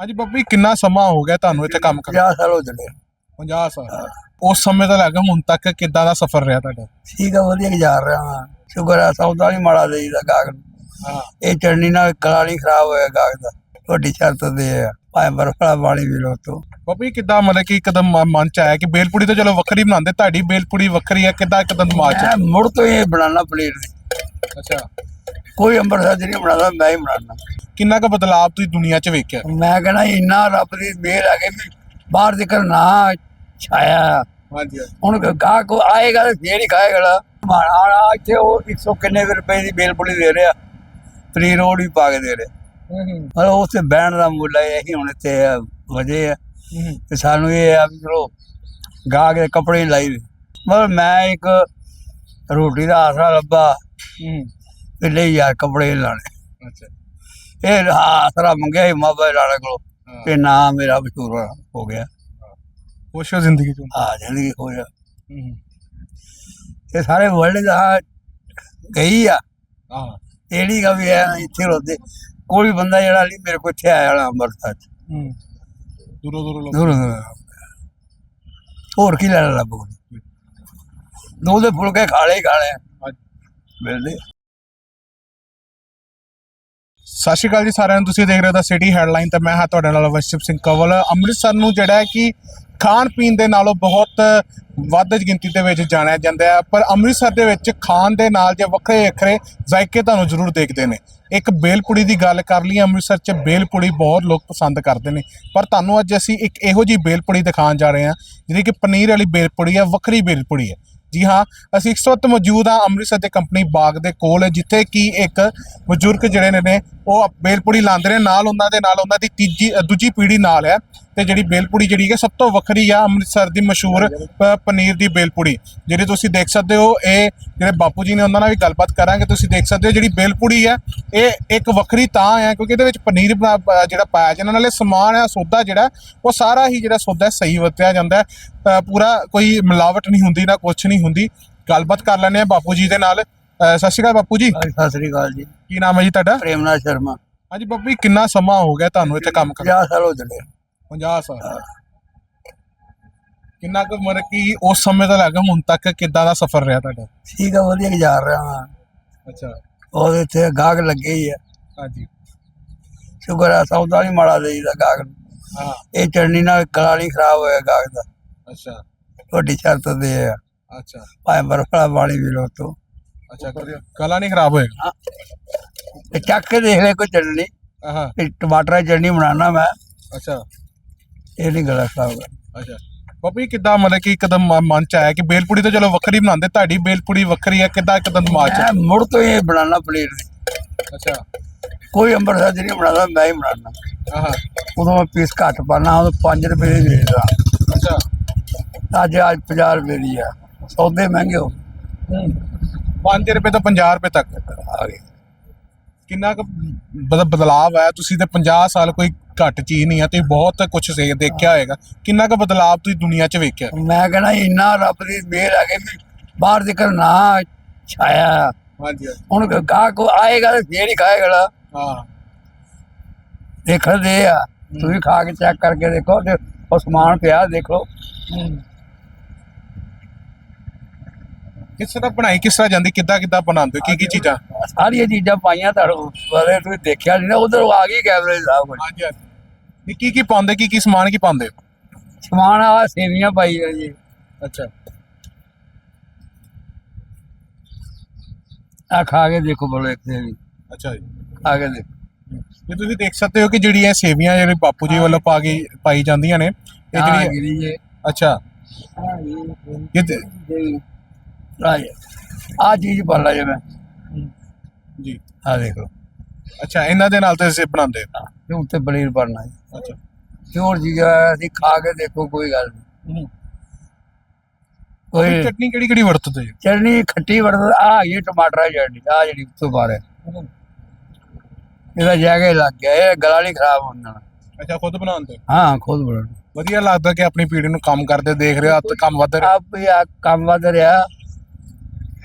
ਹਾਂਜੀ ਬੱਬੀ ਕਿੰਨਾ ਸਮਾਂ ਹੋ ਗਿਆ ਤੁਹਾਨੂੰ ਇੱਥੇ ਕੰਮ ਕਰਦੇ 50 ਸਾਲ ਹੋ ਚਲੇ 50 ਸਾਲ। ਉਸ ਸਮੇਂ ਤੋਂ ਲੈ ਕੇ ਹੁਣ ਤੱਕ ਕਿੱਦਾਂ ਦਾ ਸਫ਼ਰ ਰਿਹਾ ਤੁਹਾਡਾ? ਠੀਕ ਆ ਵਧੀਆ ਗੁਜ਼ਾਰ ਰਿਹਾ ਹਾਂ ਸ਼ੁਕਰ ਆ ਸੌਦਾ ਨਹੀਂ ਮਾੜਾ ਦੇਈਦਾ ਗਾਹਕ ਨੂੰ। ਹਾਂ। ਇਹ ਚੜਨੀ ਨਾਲ ਗਲਾ ਨਹੀਂ ਖਰਾਬ ਹੋਇਆ ਗਾਹਕ ਦਾ। ਵੱਡੀ ਸ਼ਰਤ ਦੇ ਆ। ਭਾਵੇਂ ਬਰਫ ਵਾਲਾ ਵੀ ਲੋ ਤੋ ਬੱਬੀ ਕਿੱਦਾਂ ਮਤਲਬ ਕਿ ਇੱਕਦਮ ਮ- ਮਨ ਚ ਆਇਆ ਕਿ ਬੇਲਪੂੜੀ ਤਾਂ ਚਲੋ ਵੱਖਰੀ ਬਣਾਉਂਦੇ ਤੁਹਾਡੀ ਬੇਲਪੂੜੀ ਵੱਖਰੀ ਹੈ ਕਿੱਦਾਂ ਇੱਕਦਮ ਦਿਮਾਗ ਚ? ਮੁੜ ਤੋਂ ਇਹ ਬਣਾਉਣਾ ਪਲੇਟ ਦੀ ਅੱਛਾ। ਕੋਈ ਅੰਮ੍ਰਿਤਸਰ ਨਹੀਂ ਬਣਾਉਂਦਾ ਮੈਂ ਹੀ ਬਣਾਉਣਾ ਕਿੰਨਾ ਕੁ ਬਦਲਾਅ ਤੁਸੀਂ ਦੁਨੀਆ 'ਚ ਵੇਖਿਆ? ਮੈਂ ਕਹਿੰਦਾ ਇੰਨਾ ਰੱਬ ਦੀ ਮਿਹਰ ਆ ਕਿ ਵੀ ਬਾਹਰ ਜ਼ਿਕਰ ਨਾ ਛਾਇਆ। ਹਾਂਜੀ ਹੁਣ ਗਾਹਕ ਆਏਗਾ ਤੇ ਫੇਰ ਹੀ ਖਾਏਗਾ ਮਾਣਾ ਇੱਥੇ ਉਹ 100 ਕਿੰਨੇ ਕੁ ਰੁਪਏ ਦੀ ਬੇਲ ਪੁਲੀ ਦੇ ਰਿਹਾ। ਫਰੀ ਰੋਡ ਵੀ ਪਾ ਕੇ ਦੇ ਰਿਹਾ। ਮਤਲਬ ਉੱਥੇ ਬਹਿਣ ਦਾ ਮੁੱਲ ਹੈ ਇਹੀ ਹੁਣ ਇੱਥੇ ਵਜੇ ਆ। ਤੇ ਸਾਨੂੰ ਇਹ ਆ ਵੀ ਚਲੋ ਗਾਹਕ ਦੇ ਕੱਪੜੇ ਲਾਈ ਦੇ। ਮਤਲਬ ਮੈਂ ਇੱਕ ਰੋਟੀ ਦਾ ਆਸਰਾ ਲੱਭਾ। ਤੇ ਲਈ ਯਾਰ ਕੱਪੜੇ ਲਾਣੇ ਅੱਛਾ। ਇਹ ਆਸਰਾ ਮੰਗਿਆ ਸੀ ਮਾਬਾ ਲਾਣੇ ਕੋਲੋਂ ਤੇ ਨਾ ਮੇਰਾ ਮਸ਼ਹੂਰ ਹੋ ਗਿਆ। ਖੁਸ਼ ਹੋ ਜ਼ਿੰਦਗੀ ਚ? ਆ ਜ਼ਿੰਦਗੀ ਹੋ ਜਾ ਇਹ ਸਾਰੇ ਵਰਲਡ ਦਾ ਗਈ ਆ। ਹਾਂ। ਇਹੜੀ ਗਾ ਵੀ ਆ ਇੱਥੇ ਰੋਦੇ ਕੋਈ ਬੰਦਾ ਜਿਹੜਾ ਨਹੀਂ ਮੇਰੇ ਕੋਲ ਇੱਥੇ ਆਇਆ ਵਾਲਾ ਅੰਮ੍ਰਿਤਸਰ ਚ। ਦੂਰੋਂ ਦੂਰੋਂ ਲੋਕ। ਦੂਰ ਦੂਰ ਹੋਰ ਕੀ ਲੈਣਾ ਲੱਭ ਕੋਲ ਦੋ ਦੇ ਫੁਲਕੇ ਖਾਲੇ ਹੀ ਖਾਲੇ ਆ। ਅੱਜ- ਮਿਲਦੇ ਸਤਿ ਸ਼੍ਰੀ ਅਕਾਲ ਜੀ ਸਾਰਿਆਂ ਨੂੰ। ਤੁਸੀਂ ਦੇਖ ਰਹੇ ਹੋ ਦਾ ਸਿਟੀ ਹੈਡਲਾਈਨ ਤੇ ਮੈਂ ਹਾਂ ਤੁਹਾਡੇ ਨਾਲ ਵਸ਼ਿਪ ਸਿੰਘ ਕਵਲ। ਅੰਮ੍ਰਿਤਸਰ ਨੂੰ ਜਿਹੜਾ ਹੈ ਕਿ ਖਾਣ ਪੀਣ ਦੇ ਨਾਲੋਂ ਬਹੁਤ ਵੱਧ ਗਿਣਤੀ ਦੇ ਵਿੱਚ ਜਾਣਿਆ ਜਾਂਦਾ ਹੈ, ਪਰ ਅੰਮ੍ਰਿਤਸਰ ਦੇ ਵਿੱਚ ਖਾਣ ਦੇ ਨਾਲ ਜੇ ਵੱਖਰੇ ਵੱਖਰੇ ਜ਼ਾਇਕੇ ਤੁਹਾਨੂੰ ਜ਼ਰੂਰ ਦੇਖਦੇ ਨੇ। ਇੱਕ ਬੇਲਪੁੜੀ ਦੀ ਗੱਲ ਕਰ ਲਈ ਅੰਮ੍ਰਿਤਸਰ 'ਚ ਬੇਲਪੁੜੀ ਬਹੁਤ ਲੋਕ ਪਸੰਦ ਕਰਦੇ ਨੇ। ਪਰ ਤੁਹਾਨੂੰ ਅੱਜ ਅਸੀਂ ਇੱਕ ਇਹੋ ਜੀ ਬੇਲਪੁੜੀ ਦਿਖਾਉਣ ਜਾ ਰਹੇ ਹਾਂ, ਜਿਹੜੀ ਕਿ ਪਨੀਰ ਵਾਲੀ ਬੇਲਪੁੜੀ ਹੈ, ਵੱਖਰੀ ਬੇਲਪੁੜੀ ਹੈ। ਜੀ ਹਾਂ, ਅਸੀਂ ਇਸ ਵਕਤ ਮੌਜੂਦ ਹਾਂ ਅੰਮ੍ਰਿਤਸਰ ਦੇ ਕੰਪਨੀ ਬਾਗ ਦੇ ਕੋਲ, ਜਿੱਥੇ ਕਿ ਇੱਕ ਬਜ਼ੁਰਗ ਜਿਹੜੇ ਨੇ ਨੇ, ਉਹ ਬੇਲਪੁੜੀ ਲਾਉਂਦੇ ਨੇ, ਨਾਲ ਉਹਨਾਂ ਦੇ, ਨਾਲ ਉਹਨਾਂ ਦੀ ਤੀਜੀ ਦੂਜੀ ਪੀੜ੍ਹੀ ਨਾਲ ਹੈ। ਤੇ ਜਿਹੜੀ ਬੇਲਪੁੜੀ ਜਿਹੜੀ ਹੈ ਸਭ ਤੋਂ ਵੱਖਰੀ ਆ ਅੰਮ੍ਰਿਤਸਰ ਦੀ ਮਸ਼ਹੂਰ ਪਨੀਰ ਦੀ ਬੇਲਪੁੜੀ ਜਿਹੜੀ ਤੁਸੀਂ ਦੇਖ ਸਕਦੇ ਹੋ ਇਹ ਜਿਹੜੇ ਬਾਪੂ ਜੀ ਨੇ ਉਹਨਾਂ ਨਾਲ ਵੀ ਗੱਲਬਾਤ ਕਰਾਂਗੇ ਤੁਸੀਂ ਦੇਖ ਸਕਦੇ ਹੋ ਜਿਹੜੀ ਬੇਲਪੁੜੀ ਹੈ ਇਹ ਇੱਕ ਵੱਖਰੀ ਤਾਂ ਹੈ ਕਿਉਂਕਿ ਇਹਦੇ ਵਿੱਚ ਪਨੀਰ ਜਿਹੜਾ ਪਾਇਆ ਜਾਂਦਾ ਨਾਲੇ ਸਮਾਨ ਹੈ ਸੌਦਾ ਜਿਹੜਾ ਉਹ ਸਾਰਾ ਹੀ ਜਿਹੜਾ ਸੌਦਾ ਸਹੀ ਵਰਤਿਆ ਜਾਂਦਾ ਪੂਰਾ ਕੋਈ ਮਿਲਾਵਟ ਨਹੀਂ ਹੁੰਦੀ ਨਾ ਕੁਛ ਨਹੀਂ ਹੁੰਦੀ। ਗੱਲਬਾਤ ਕਰ ਲੈਂਦੇ ਆ ਬਾਪੂ ਜੀ ਦੇ ਨਾਲ। ਸਤਿ ਸ਼੍ਰੀ ਅਕਾਲ ਬਾਪੂ ਜੀ। ਸਤਿ ਸ੍ਰੀ ਅਕਾਲ ਜੀ। ਕੀ ਨਾਮ ਹੈ ਜੀ ਤੁਹਾਡਾ? ਪ੍ਰੇਮਨਾਥ ਸ਼ਰਮਾ। ਹਾਂਜੀ ਬੱਬੀ ਕਿੰਨਾ ਸਮਾਂ ਹੋ ਗਿਆ ਤੁਹਾਨੂੰ ਇੱਥੇ ਕੰਮ ਕਰ 50 ਸਾਲ ਹੋ ਚਲੇ। 50 ਸਾਲ। ਕਿੰਨਾ ਕੁ ਮਤਲਬ ਕਿ ਉਸ ਸਮੇਂ ਤੋਂ ਲੈ ਕੇ ਹੁਣ ਤੱਕ ਕਿੱਦਾਂ ਦਾ ਸਫ਼ਰ ਰਿਹਾ ਤੁਹਾਡਾ? ਠੀਕ ਆ ਵਧੀਆ ਗੁਜ਼ਾਰ ਰਿਹਾ ਹਾਂ। ਅੱਛਾ। ਉਹਦੇ ਇੱਥੇ ਗਾਹਕ ਲੱਗੇ ਹੀ ਆ। ਹਾਂਜੀ। ਸ਼ੁਕਰ ਆ ਸੌਦਾ ਨਹੀਂ ਮਾੜਾ ਦੇਈਦਾ ਨੂੰ ਹਾਂ। ਇਹ ਚੜਨੀ ਨਾਲ ਨਹੀਂ ਖਰਾਬ ਹੋਇਆ ਗਾਹਕ ਦਾ। ਅੱਛਾ। ਵੱਡੀ ਸ਼ਰਤ ਦੇ ਆ। ਅੱਛਾ। ਭਾਵੇਂ ਬਰਫ ਵਾਲਾ ਵੀ ਲੋ ਤੋ ਅੱਛਾ ਗਲਾ ਨਹੀਂ ਖਰਾਬ ਹੋਏਗਾ ਤੇ ਚੱਕ ਕੇ ਦੇਖ ਲੈ ਕੋਈ ਆਹਾਂ ਇਹ ਟਮਾਟਰ ਦੀ ਚਟਨੀ ਬਣਾਉਣਾ ਮੈਂ। ਅੱਛਾ। ਇਹ ਨਹੀਂ ਗਲਾ ਹੋਇਆ। ਅੱਛਾ। ਬੱਬੀ ਕਿੱਦਾਂ ਮਤਲਬ ਕਿ ਇੱਕਦਮ ਮ- ਮਨ ਚ ਆਇਆ ਕਿ ਬੇਲਪੁੜੀ ਤਾਂ ਚਲੋ ਵੱਖਰੀ ਬਣਾਉਂਦੇ ਤੁਹਾਡੀ ਬੇਲਪੁੜੀ ਵੱਖਰੀ ਹੈ ਕਿੱਦਾਂ ਇੱਕਦਮ ਦਿਮਾਗ ਚ ਮੈਂ ਮੁੜ ਤੋਂ ਇਹ ਬਣਾਉਣਾ ਪਲੇਟ ਦੀ ਅੱਛਾ। ਕੋਈ ਅੰਮ੍ਰਿਤਸਰ 'ਚ ਨਹੀਂ ਬਣਾਉਂਦਾ ਮੈਂ ਹੀ ਬਣਾਉਣਾ ਆਹਾਂ ਉਦੋਂ ਮੈਂ ਪੀਸ ਘੱਟ ਪਾਣਾ ਉਹ 5 ਰੁਪਏ ਦੀ ਵੇਚਦਾ ਅੱਛਾ। ਅੱਜ ਅੱਜ 50 ਰੁਪਏ ਦੀ ਆ। ਸੌਦੇ ਮਹਿੰਗੇ ਹੋ 5 ਰੁਪਏ ਤੋਂ 50 ਰੁਪਏ ਤੱਕ। ਆ ਗਏ। ਕਿੰਨਾ ਕੁ ਬਦ- ਬਦਲਾਵ ਆਇਆ? ਤੁਸੀਂ ਤੇ 50 ਸਾਲ ਕੋਈ ਘੱਟ ਚੀਜ਼ ਨਹੀਂ ਆ ਤੇ ਬਹੁਤ ਕੁਝ ਸੇ ਦੇਖਿਆ ਹੋਏਗਾ। ਕਿੰਨਾ ਕੁ ਬਦਲਾਵ ਤੁਸੀਂ ਦੁਨੀਆ 'ਚ ਵੇਖਿਆ? ਮੈਂ ਕਹਿੰਦਾ ਇੰਨਾ ਰੱਬ ਦੀ ਮਿਹਰ ਆ ਕਿ ਵੀ ਬਾਹਰ ਜ਼ਿਕਰ ਨਾ ਛਾਇਆ। ਹਾਂਜੀ ਹੁਣ ਗਾਹਕ ਆਏਗਾ ਤੇ ਫੇਰ ਹੀ ਖਾਏਗਾ ਹਾਂ। ਦੇਖਣ ਦੇ ਆ ਤੁਸੀਂ ਖਾ ਕੇ ਚੈੱਕ ਕਰਕੇ ਦੇਖੋ ਤੇ ਉਹ ਸਮਾਨ ਪਿਆ ਦੇਖ। ਕਿਸ ਤਰ੍ਹਾਂ ਬਣਾਈ ਕਿਸ ਤਰ੍ਹਾਂ ਜਾਂਦੀ ਕਿੱਦਾਂ ਕਿੱਦਾਂ ਬਣਾਉਂਦੇ ਹੋ? ਕੀ ਕੀ ਚੀਜ਼ਾਂ? ਸਾਰੀਆਂ ਚੀਜ਼ਾਂ ਪਾਈਆਂ ਤੁਹਾਨੂੰ ਬਾਰੇ ਤੁਸੀਂ ਦੇਖਿਆ ਨਹੀਂ ਨਾ ਉਧਰ ਆ ਗਈ ਕੈਮਰੇ ਸਾਹਿਬ ਕੋਲ ਹਾਂਜੀ ਹਾਂਜੀ। ਕੀ ਕੀ ਪਾਉਂਦੇ ਕੀ ਕੀ ਸਮਾਨ ਕੀ ਪਾਉਂਦੇ? ਸਮਾਨ ਆ ਸੇਵੀਆਂ ਪਾਈ ਜੀ। ਅੱਛਾ। ਆ ਖਾ ਕੇ ਦੇਖੋ ਬੋਲੋ ਇੱਕ ਸੇਵੀ ਅੱਛਾ ਜੀ। ਖਾ ਕੇ ਦੇਖੋ। ਇਹ ਤੁਸੀਂ ਦੇਖ ਸਕਦੇ ਹੋ ਕਿ ਜਿਹੜੀ ਇਹ ਸੇਵੀਆਂ ਜਿਹੜੇ ਬਾਪੂ ਜੀ ਵੱਲੋਂ ਪਾ ਕੇ ਪਾਈ ਜਾਂਦੀਆਂ ਨੇ ਇਹ ਜਿਹੜੀ ਗਿਰੀ ਜੇ ਅੱਛਾ। ਇਹ ਤੇ- ਆ ਆ ਚੀਜ਼ ਪਾ ਲਾ ਜੇ ਮੈਂ। ਜੀ। ਆ ਦੇਖ ਲਓ। ਅੱਛਾ ਇਹਨਾਂ ਦੇ ਨਾਲ ਤੇ ਅਸੀਂ ਬਣਾਉਂਦੇ ਹੋ। ਆਹ, ਤੇ ਉੱਤੇ ਪਨੀਰ ਪਾਣਾ ਹੈ ਅੱਛਾ। ਪਿਓਰ ਚੀਜ਼ ਆ ਅਸੀਂ ਖਾ ਕੇ ਦੇਖੋ ਕੋਈ ਗੱਲ ਨਹੀਂ। ਕੋਈ ਚਟਨੀ ਕਿਹੜੀ ਕਿਹੜੀ ਵਰਤਦੇ ਜੀ? ਚਟਨੀ ਖੱਟੀ ਵਰਤ ਆ ਇਹ ਟਮਾਟਰ ਦੀ ਚਟਨੀ ਆ ਜਿਹੜੀ ਉੱਤੋਂ ਬਾਹਰ ਹੈ। ਇਹਦਾ ਜਗ੍ਹਾ ਹੀ ਲੱਗ ਗਿਆ ਇਹ ਗਲਾ ਨਹੀਂ ਖਰਾਬ ਹੁੰਦਾ ਅੱਛਾ ਖੁਦ ਬਣਾਉਂਦੇ? ਹੋ। ਹਾਂ ਖੁਦ ਬਣਾ ਵਧੀਆ ਲੱਗਦਾ ਕਿ ਆਪਣੀ ਪੀੜ੍ਹੀ ਨੂੰ ਕੰਮ ਕਰਦੇ ਦੇਖ ਰਹੇ ਹੋ ਤੇ ਕੰਮ ਵੱਧ ਰਿਹਾ। ਆਪ ਵੀ ਆ ਕੰਮ ਵਧ ਰਿਹਾ।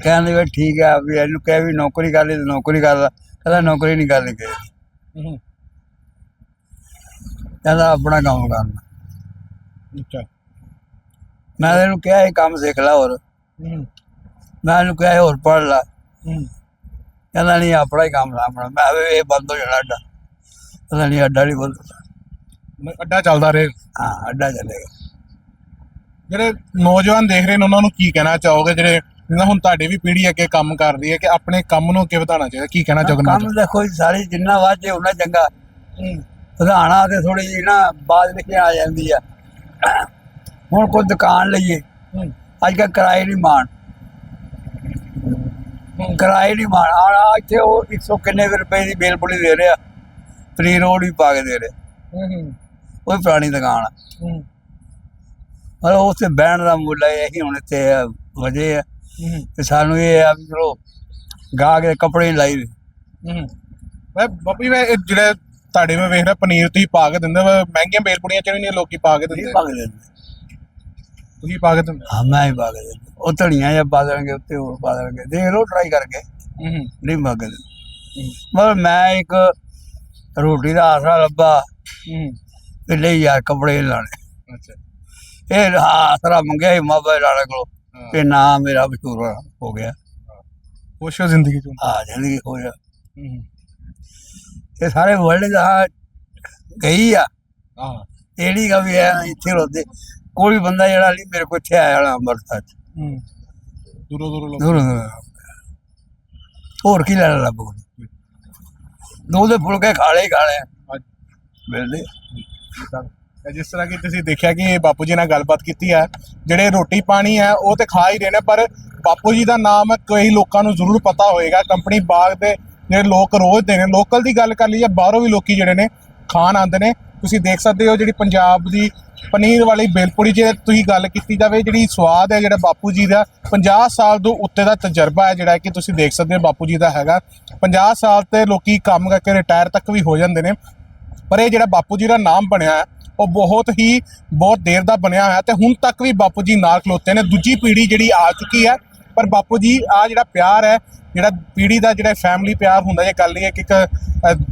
ਕਹਿੰਦੇ ਵੀ ਠੀਕ ਹੈ ਵੀ ਇਹਨੂੰ ਕਹਿ ਵੀ ਨੌਕਰੀ ਕਰ ਲਈ ਤੇ ਨੌਕਰੀ ਕਰ ਲਾ। ਕਹਿੰਦਾ ਨੌਕਰੀ ਨਹੀਂ ਕਰਨੀ ਕਿ ਕਹਿੰਦਾ ਆਪਣਾ ਕੰਮ ਕਰਨਾ ਅੱਛਾ। ਮੈਂ ਇਹਨੂੰ ਕਿਹਾ ਇਹ ਕੰਮ ਸਿੱਖ ਲੈ ਹੋਰ। ਹੂੰ। ਮੈਂ ਇਹਨੂੰ ਕਿਹਾ ਇਹ ਹੋਰ ਪੜ੍ਹ ਲੈ। ਹੂੰ। ਕਹਿੰਦਾ ਨਹੀਂ ਆਪਣਾ ਹੀ ਕੰਮ ਸਾਂਭਣਾ ਮੈਂ ਵੀ ਇਹ ਬੰਦ ਹੋ ਜਾਣਾ ਅੱਡਾ। ਕਹਿੰਦਾ ਨਹੀਂ ਅੱਡਾ ਨਹੀਂ ਬੰਦ। ਮ- ਅੱਡਾ ਚੱਲਦਾ ਰਹੇ। ਹਾਂ ਅੱਡਾ ਚੱਲੇਗਾ। ਜਿਹੜੇ ਨੌਜਵਾਨ ਦੇਖ ਰਹੇ ਨੇ ਉਹਨਾਂ ਨੂੰ ਕੀ ਕਹਿਣਾ ਚਾਹੋਗੇ? ਜਿਹੜੇ ਜਿੱਦਾਂ ਹੁਣ ਤੁਹਾਡੀ ਵੀ ਪੀੜ੍ਹੀ ਅੱਗੇ ਕੰਮ ਕਰ ਰਹੀ ਹੈ ਕਿ ਆਪਣੇ ਕੰਮ ਨੂੰ ਅੱਗੇ ਵਧਾਉਣਾ ਚਾਹੀਦਾ। ਕੀ ਕਹਿਣਾ ਚਾਹੋਗੇ ਕੰਮ ਦੇਖੋ ਜੀ ਸਾਰੀ ਜਿੰਨਾ ਵਾਜੇ ਉਹਨਾਂ ਚੰਗਾ। ਵਧਾਣਾ ਤੇ ਥੋੜੀ ਜਿਹੀ ਨਾ ਬਾਅਦ ਵਿੱਚ ਆ ਜਾਂਦੀ ਆ। ਹੁਣ ਕੋਈ ਦੁਕਾਨ ਲਈਏ। ਅੱਜ ਕੱਲ੍ਹ ਕਿਰਾਏ ਨਹੀਂ ਮਾਣ। ਕਿਰਾਏ ਨਹੀਂ ਮਾਣ। ਆ ਇੱਥੇ ਉਹ 100 ਕਿੰਨੇ ਕੁ ਰੁਪਏ ਦੀ ਬੇਲ ਪੁਲੀ ਦੇ ਰਿਹਾ। ਫਰੀ ਰੋਡ ਵੀ ਪਾ ਕੇ ਦੇ ਰਿਹਾ। ਉਹ ਵੀ ਪੁਰਾਣੀ ਦੁਕਾਨ ਆ। ਮਤਲਬ ਉੱਥੇ ਬਹਿਣ ਦਾ ਮੁੱਲ ਹੈ ਇਹੀ ਹੁਣ ਇੱਥੇ ਵਜੇ ਆ। ਤੇ ਸਾਨੂੰ ਇਹ ਆ ਵੀ ਚਲੋ ਗਾ ਕੇ ਕੱਪੜੇ ਲਾਈ। ਹੂੰ ਮੈਂ ਬੱਬੀ ਮੈਂ ਇਹ ਜਿਹੜੇ ਤੁਹਾਡੇ ਮੈਂ ਵੇਖ ਰਿਹਾ ਪਨੀਰ ਤੁਸੀਂ ਪਾ ਕੇ ਦਿੰਦੇ ਵਾ ਮਹਿੰਗੀਆਂ ਬੇਲਪੁੜੀਆਂ ਚ ਵੀ ਨਹੀਂ ਲੋਕੀ ਪਾ ਕੇ ਦਿੰਦੇ। ਪਾ ਕੇ ਦਿੰਦੇ। ਤੁਸੀਂ ਪਾ ਕੇ ਦਿੰਦੇ। ਹਾਂ ਮੈਂ ਹੀ ਪਾ ਕੇ ਦਿੰਦੇ। ਉਹ ਧੜੀਆਂ ਜਾਂ ਪਾ ਦੇਣਗੇ ਉੱਤੇ ਹੋਰ ਪਾ ਦੇਣਗੇ। ਦੇਖ ਲਓ ਟਰਾਈ ਕਰਕੇ। ਹੂੰ ਨਹੀਂ ਕੇ ਦਿੰਦੇ। ਮਤਲਬ ਮੈਂ ਇੱਕ ਰੋਟੀ ਦਾ ਆਸਰਾ ਲੱਭਾ ਹੂੰ ਤੇ ਲਈ ਯਾਰ ਕੱਪੜੇ ਲਾਣੇ ਅੱਛਾ। ਇਹ ਆਸਰਾ ਮੰਗਿਆ ਹੀ ਮਾਬਾ ਲਾਣੇ ਕੋਲੋਂ। ਤੇ ਨਾ ਮੇਰਾ ਮਸ਼ਹੂਰ ਹੋ ਗਿਆ। ਖੁਸ਼ ਹੋ ਜ਼ਿੰਦਗੀ ਚੋਂ ਆ ਜ਼ਿੰਦਗੀ ਹੋ ਜਾ ਹੂੰ ਇਹ ਸਾਰੇ ਵਰਲਡ ਦਾ ਗਈ ਆ। ਹਾਂ। ਗਾ ਵੀ ਐ ਇੱਥੇ ਰੋਦੇ ਕੋਈ ਵੀ ਬੰਦਾ ਜਿਹੜਾ ਨਹੀਂ ਮੇਰੇ ਕੋਲ ਇੱਥੇ ਆਇਆ ਵਾਲਾ ਅੰਮ੍ਰਿਤਸਰ ਚ। ਹੂੰ। ਦੂਰੋਂ ਦੂਰੋਂ ਲੋਕ। ਦੂਰ ਦੂਰ ਹੋਰ ਕੀ ਲੈਣਾ ਲੱਭ ਕੋਲ? ਦੋ ਦੇ ਫੁਲਕੇ ਖਾਲੇ ਹੀ ਖਾਲੇ ਆ। ਅੱਜ। ਮਿਲਦੇ ਤਾਂ ਜਿਸ ਤਰ੍ਹਾਂ ਕਿ ਤੁਸੀਂ ਦੇਖਿਆ ਕਿ ਬਾਪੂ ਜੀ ਨਾਲ ਗੱਲਬਾਤ ਕੀਤੀ ਹੈ ਜਿਹੜੇ ਰੋਟੀ ਪਾਣੀ ਹੈ ਉਹ ਤੇ ਖਾ ਹੀ ਰਹੇ ਨੇ ਪਰ ਬਾਪੂ ਜੀ ਦਾ ਨਾਮ ਕਈ ਲੋਕਾਂ ਨੂੰ ਜ਼ਰੂਰ ਪਤਾ ਹੋਏਗਾ। ਕੰਪਨੀ ਬਾਗ ਦੇ ਜਿਹੜੇ ਲੋਕ ਰੋਜ਼ ਦੇ ਨੇ ਲੋਕਲ ਦੀ ਗੱਲ ਕਰ ਲਈਏ ਬਾਹਰੋਂ ਵੀ ਲੋਕੀ ਜਿਹੜੇ ਨੇ ਖਾਣ ਆਉਂਦੇ ਨੇ। ਤੁਸੀਂ ਦੇਖ ਸਕਦੇ ਹੋ ਜਿਹੜੀ ਪੰਜਾਬ ਦੀ ਪਨੀਰ ਵਾਲੀ ਬੇਲਪੁੜੀ ਜੇ ਤੁਸੀਂ ਗੱਲ ਕੀਤੀ ਜਾਵੇ ਜਿਹੜੀ ਸਵਾਦ ਹੈ ਜਿਹੜਾ ਬਾਪੂ ਜੀ ਦਾ 50 ਸਾਲ ਤੋਂ ਉੱਤੇ ਦਾ ਤਜਰਬਾ ਹੈ ਜਿਹੜਾ ਕਿ ਤੁਸੀਂ ਦੇਖ ਸਕਦੇ ਹੋ ਬਾਪੂ ਜੀ ਦਾ ਹੈਗਾ। 50 ਸਾਲ ਤੇ ਲੋਕੀ ਕੰਮ ਕਰਕੇ ਰਿਟਾਇਰ ਤੱਕ ਵੀ ਹੋ ਜਾਂਦੇ ਨੇ। ਪਰ ਇਹ ਜਿਹੜਾ ਬਾਪੂ ਜੀ ਦਾ ਨਾਮ ਬਣਿਆ ਹੈ, ਉਹ ਬਹੁਤ ਹੀ ਬਹੁਤ ਦੇਰ ਦਾ ਬਣਿਆ ਹੋਇਆ ਤੇ ਹੁਣ ਤੱਕ ਵੀ ਬਾਪੂ ਜੀ ਨਾਲ ਖਲੋਤੇ ਨੇ। ਦੂਜੀ ਪੀੜ੍ਹੀ ਜਿਹੜੀ ਆ ਚੁੱਕੀ ਹੈ ਪਰ ਬਾਪੂ ਜੀ ਆ ਜਿਹੜਾ ਪਿਆਰ ਹੈ ਜਿਹੜਾ ਪੀੜ੍ਹੀ ਦਾ ਜਿਹੜਾ ਫੈਮਿਲੀ ਪਿਆਰ ਹੁੰਦਾ ਜੇ ਗੱਲ ਇਹ ਹੈ ਕਿ ਇੱਕ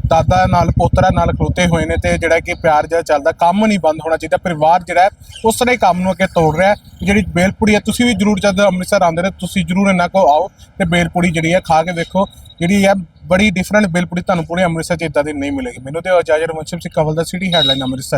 ਦਾਦਾ ਨਾਲ ਪੋਤਰਾ ਨਾਲ ਖਲੋਤੇ ਹੋਏ ਨੇ ਤੇ ਜਿਹੜਾ ਕਿ ਪਿਆਰ ਜਿਹੜਾ ਚੱਲਦਾ ਕੰਮ ਨਹੀਂ ਬੰਦ ਹੋਣਾ ਚਾਹੀਦਾ। ਪਰਿਵਾਰ ਜਿਹੜਾ ਹੈ, ਉਸ ਤਰ੍ਹਾਂ ਕੰਮ ਨੂੰ ਅੱਗੇ ਤੋੜ ਰਿਹਾ ਜਿਹੜੀ ਬੇਲਪੁੜੀ ਹੈ ਤੁਸੀਂ ਵੀ ਜਰੂਰ ਜਦ ਅੰਮ੍ਰਿਤਸਰ ਆਉਂਦੇ ਨੇ ਤੁਸੀਂ ਜਰੂਰ ਇਹਨਾਂ ਕੋ ਆਓ ਤੇ ਬੇਲਪੁੜੀ ਜਿਹੜੀ ਹੈ ਖਾ ਕੇ ਵੇਖੋ। ਜਿਹੜੀ ਹੈ ਬੜੀ ਡਿਫਰੈਂਟ ਬੇਲਪੁੜੀ ਤੁਹਾਨੂੰ ਪੂਰੇ ਅੰਮ੍ਰਿਤਸਰ ਚ ਇਦਾਂ ਦੀ ਨਹੀਂ ਮਿਲੇਗੀ। ਮੈਨੂੰ ਤੇ ਇਜਾਜ਼ਤ ਵੰਸ਼ਮ ਸਿੰਘ ਕਵਲ ਦਾ ਸਿਟੀ ਹੈਡਲਾਈਨ ਅੰਮ੍ਰਿਤਸਰ।